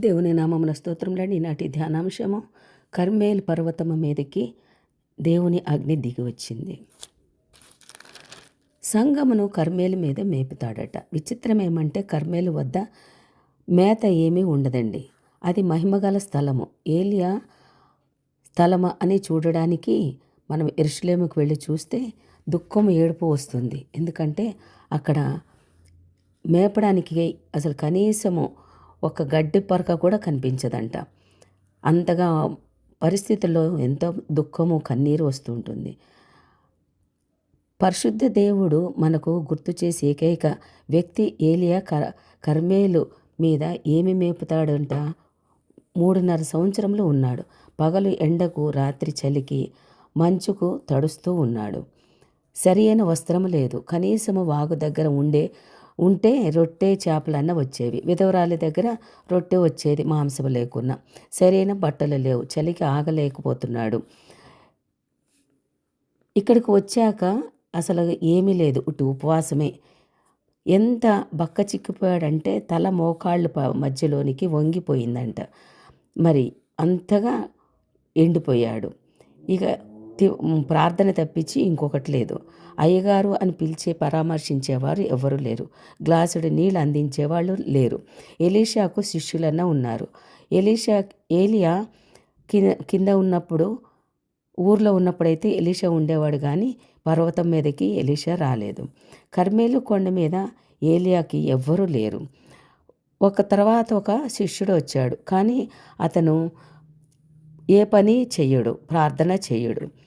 దేవుని నామమున స్తోత్రంలోని నాటి ధ్యానాంశము కర్మేల్ పర్వతము మీదకి దేవుని అగ్ని దిగి వచ్చింది. సంగమును కర్మేలు మీద మేపుతాడట. విచిత్రం ఏమంటే కర్మేలు వద్ద మేత ఏమీ ఉండదండి. అది మహిమగల స్థలము. ఏలియా స్థలము అని చూడడానికి మనం ఎరుషులేముకు వెళ్ళి చూస్తే దుఃఖం ఏడుపు వస్తుంది. ఎందుకంటే అక్కడ మేపడానికి అసలు కనీసము ఒక గడ్డి పరక కూడా కనిపించదంట. అంతగా పరిస్థితుల్లో ఎంతో దుఃఖము కన్నీరు వస్తుంటుంది. పరిశుద్ధ దేవుడు మనకు గుర్తు చేసే ఏకైక వ్యక్తి ఏలియా కర్ కర్మేలు మీద ఏమి మేపుతాడంట? మూడున్నర సంవత్సరంలో ఉన్నాడు. పగలు ఎండకు రాత్రి చలికి మంచుకు తడుస్తూ ఉన్నాడు. సరియైన వస్త్రం లేదు. కనీసము వాగు దగ్గర ఉండే ఉంటే రొట్టె చేపలన్న వచ్చేవి. విధవరాలి దగ్గర రొట్టె వచ్చేది మాంసం లేకున్నా. సరైన బట్టలు లేవు. చలికి ఆగలేకపోతున్నాడు. ఇక్కడికి వచ్చాక అసలు ఏమీ లేదు. ఇటు ఉపవాసమే. ఎంత బక్క చిక్కిపోయాడంటే తల మోకాళ్ళు మధ్యలోనికి వంగిపోయిందంట. మరి అంతగా ఎండిపోయాడు. ఇక భక్తి ప్రార్థన తప్పించి ఇంకొకటి లేదు. అయ్యగారు అని పిలిచే పరామర్శించేవారు ఎవరు లేరు. గ్లాసుడు నీళ్ళు అందించేవాళ్ళు లేరు. ఎలీషాకు శిష్యులన్న ఉన్నారు. ఎలీషా ఏలియా కింద కింద ఉన్నప్పుడు ఊర్లో ఉన్నప్పుడైతే ఎలీషా ఉండేవాడు కానీ పర్వతం మీదకి ఎలీషా రాలేదు. కర్మేలు కొండ మీద ఏలియాకి ఎవ్వరూ లేరు. ఒక తర్వాత ఒక శిష్యుడు వచ్చాడు. కానీ అతను ఏ పని చెయ్యడు ప్రార్థన చెయ్యడు.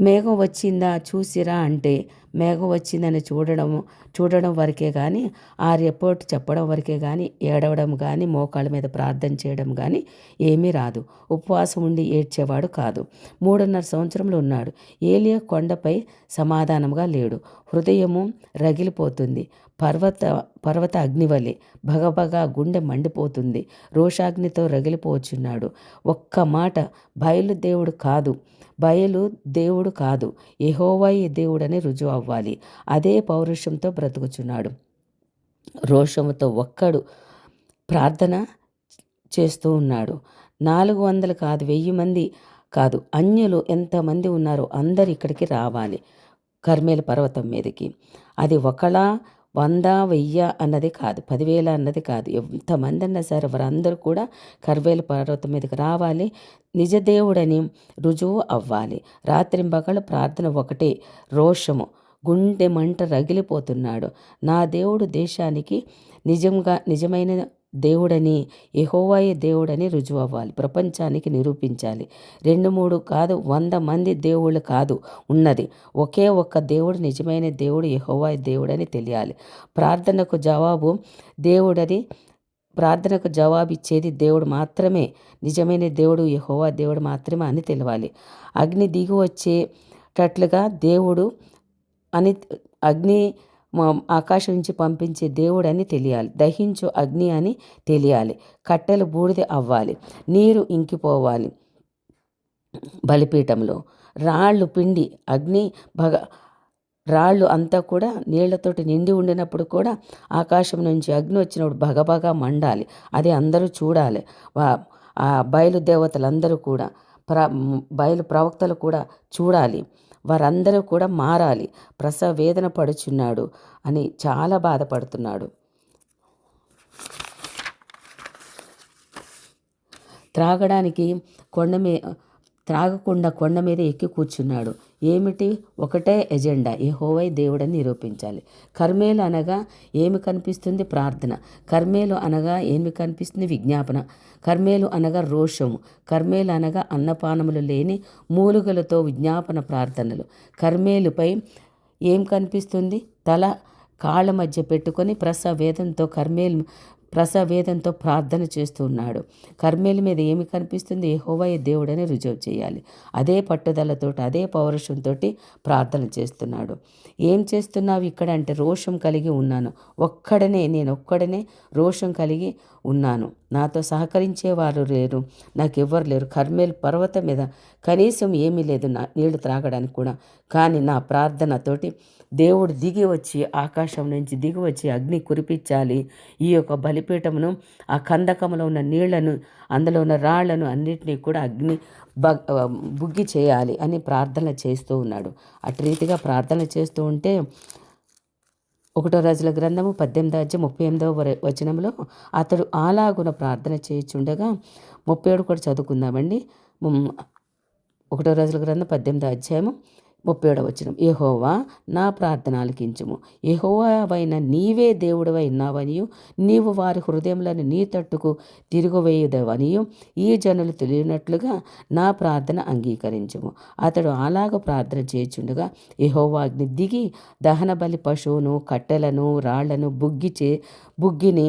మేఘం వచ్చిందా చూసిరా అంటే మేఘం వచ్చిందని చూడడం చూడడం వరకే కానీ ఆ రిపోర్ట్ చెప్పడం వరకే కానీ ఏడవడం కానీ మోకాళ్ళ మీద ప్రార్థన చేయడం కానీ ఏమీ రాదు. ఉపవాసం ఉండి ఏడ్చేవాడు కాదు. మూడున్నర సంవత్సరంలో ఉన్నాడు. ఏలియా కొండపై సమాధానంగా లేడు. హృదయము రగిలిపోతుంది. పర్వత పర్వత అగ్నివలే భగభగ గుండె మండిపోతుంది. రోషాగ్నితో రగిలిపోచున్నాడు. ఒక్క మాట బయలు దేవుడు కాదు. బయలు దేవుడు కాదు. ఎహోవాయి దేవుడని రుజువు అవ్వాలి. అదే పౌరుషంతో బ్రతుకుచున్నాడు. రోషముతో ఒక్కడు ప్రార్థన చేస్తూ ఉన్నాడు. నాలుగు వందలు కాదు వెయ్యి మంది కాదు అన్యులు ఎంతమంది ఉన్నారో అందరు ఇక్కడికి రావాలి. కర్మేల పర్వతం మీదకి. అది ఒకలా వంద వెయ్య అన్నది కాదు పదివేల అన్నది కాదు. ఎంతమంది అన్నా సరే వారందరూ కూడా కర్వేల పర్వతం మీదకి రావాలి. నిజ దేవుడని రుజువు అవ్వాలి. రాత్రింబగలు ప్రార్థన ఒకటే రోషము. గుండె మంట రగిలిపోతున్నాడు. నా దేవుడు దేశానికి నిజంగా నిజమైన దేవుడని ఎహోవాయే దేవుడని రుజువు అవ్వాలి ప్రపంచానికి నిరూపించాలి. రెండు మూడు కాదు వంద మంది దేవుళ్ళు కాదు ఉన్నది. ఒకే ఒక్క దేవుడు నిజమైన దేవుడు ఎహోవాయ దేవుడని తెలియాలి. ప్రార్థనకు జవాబు దేవుడని ప్రార్థనకు జవాబు ఇచ్చేది దేవుడు మాత్రమే. నిజమైన దేవుడు ఎహోవా దేవుడు మాత్రమే అని తెలవాలి. అగ్ని దిగి వచ్చేటట్లుగా దేవుడు అని అగ్ని ఆకాశం నుంచి పంపించే దేవుడని తెలియాలి. దహించు అగ్ని అని తెలియాలి. కట్టెలు బూడిద అవ్వాలి. నీరు ఇంకిపోవాలి బలిపీఠంలో. రాళ్ళు పిండి అగ్ని భగ రాళ్ళు అంతా కూడా నీళ్ళతోటి నిండి ఉండినప్పుడు కూడా ఆకాశం నుంచి అగ్ని వచ్చినప్పుడు భగభగ మండాలి. అది అందరూ చూడాలి. ఆ బయలు దేవతలందరూ కూడా ప్ర బయలు ప్రవక్తలు కూడా చూడాలి. వారందరూ కూడా మారాలి. ప్రసవ వేదన పడుచున్నాడు అని చాలా బాధపడుతున్నాడు. త్రాగడానికి కొండ మీ త్రాగకుండా కొండ మీద ఎక్కి కూర్చున్నాడు. ఏమిటి? ఒకటే ఎజెండా యెహోవై దేవుడని నిరూపించాలి. కర్మేలు అనగా ఏమి కనిపిస్తుంది? ప్రార్థన. కర్మేలు అనగా ఏమి కనిపిస్తుంది? విజ్ఞాపన. కర్మేలు అనగా రోషము. కర్మేలు అనగా అన్నపానములు లేని మూలుగలతో విజ్ఞాపన ప్రార్థనలు. కర్మేలుపై ఏం కనిపిస్తుంది? తల కాళ్ళ మధ్య పెట్టుకొని ప్రసవేదంతో కర్మేలు ప్రసవేదంతో ప్రార్థన చేస్తూ ఉన్నాడు కర్మేలు మీద ఏమి కనిపిస్తుంది? యెహోవాయే దేవుడని రుజువు చేయాలి. అదే పట్టుదలతో అదే పౌరుషంతో ప్రార్థన చేస్తున్నాడు. ఏం చేస్తున్నావు ఇక్కడ అంటే రోషం కలిగి ఉన్నాను. ఒక్కడనే నేను ఒక్కడనే రోషం కలిగి ఉన్నాను. నాతో సహకరించేవారు లేరు. నాకు ఎవ్వరు లేరు. కర్మేలు పర్వతం మీద కనీసం ఏమీ లేదు. నా నీళ్ళు త్రాగడానికి కూడా. కానీ నా ప్రార్థనతోటి దేవుడు దిగి వచ్చి ఆకాశం నుంచి దిగి వచ్చి అగ్ని కురిపించాలి. ఈ యొక్క బలి బలిపీఠమును ఆ కందకములో ఉన్న నీళ్ళను అందులో ఉన్న రాళ్ళను అన్నిటినీ కూడా అగ్ని బుగ్గి చేయాలి అని ప్రార్థన చేస్తూ ఉన్నాడు. అటు రీతిగా ప్రార్థన చేస్తూ ఉంటే ఒకటో రాజుల గ్రంథము పద్దెనిమిది అధ్యాయం ముప్పై ఎనిమిదవ వర- వచనంలో అతడు అలాగున ప్రార్థన చేయుచుండగా ముప్పై ఏడు కూడా చదువుకుందామండి. ఒకటో రోజుల గ్రంథం పద్దెనిమిది అధ్యాయము ముప్పై ఏడవ వచనం. ఏహోవా నా ప్రార్థన ఆలకించుము యెహోవావైన నీవే దేవుడవై ఉన్నావనియు నీవు వారి హృదయములను నీ తట్టుకు తిరుగువేయుదవనియు ఈ జనులు తెలియనట్లుగా నా ప్రార్థన అంగీకరించుము. అతడు అలాగ ప్రార్థన చేయుచుండగా యెహోవా అగ్ని దిగి దహన బలి పశువును కట్టెలను రాళ్ళను బుగ్గి చే బుగ్గిని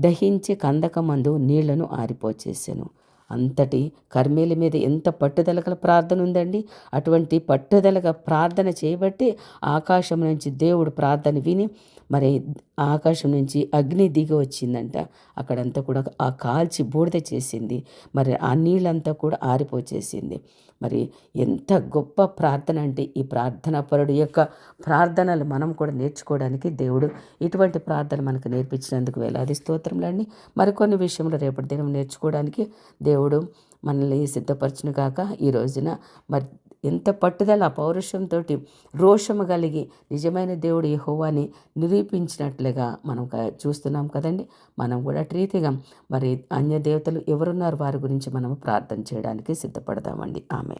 దహించి కందకమందు నీళ్ళను ఆరిపోచేసాను. అంతటి కర్మేల మీద ఎంత పట్టుదల గల ప్రార్థన ఉందండి? అటువంటి పట్టుదలగా ప్రార్థన చేయబట్టి ఆకాశం నుంచి దేవుడు ప్రార్థన విని మరి ఆకాశం నుంచి అగ్ని దిగి వచ్చిందంట. అక్కడంతా కూడా ఆ కాల్చి బూడిద చేసింది. మరి ఆ నీళ్ళంతా కూడా ఆరిపోచేసింది. మరి ఎంత గొప్ప ప్రార్థన అంటే ఈ ప్రార్థన పరుడు యొక్క ప్రార్థనలు మనం కూడా నేర్చుకోవడానికి దేవుడు ఇటువంటి ప్రార్థన మనకు నేర్పించినందుకు వేలాది స్తోత్రములండి. మరికొన్ని విషయంలో రేపటి దినం నేర్చుకోవడానికి దేవుడు మనల్ని సిద్ధపరచును కాక ఈ రోజున. మరి ఎంత పట్టుదల పౌరుషంతో రోషము కలిగి నిజమైన దేవుడు యహోవాని నిరూపించినట్లుగా మనం చూస్తున్నాం కదండి. మనం కూడా అటు మరి అన్య దేవతలు ఎవరున్నారు వారి గురించి మనం ప్రార్థన చేయడానికి సిద్ధపడదామండి ఆమె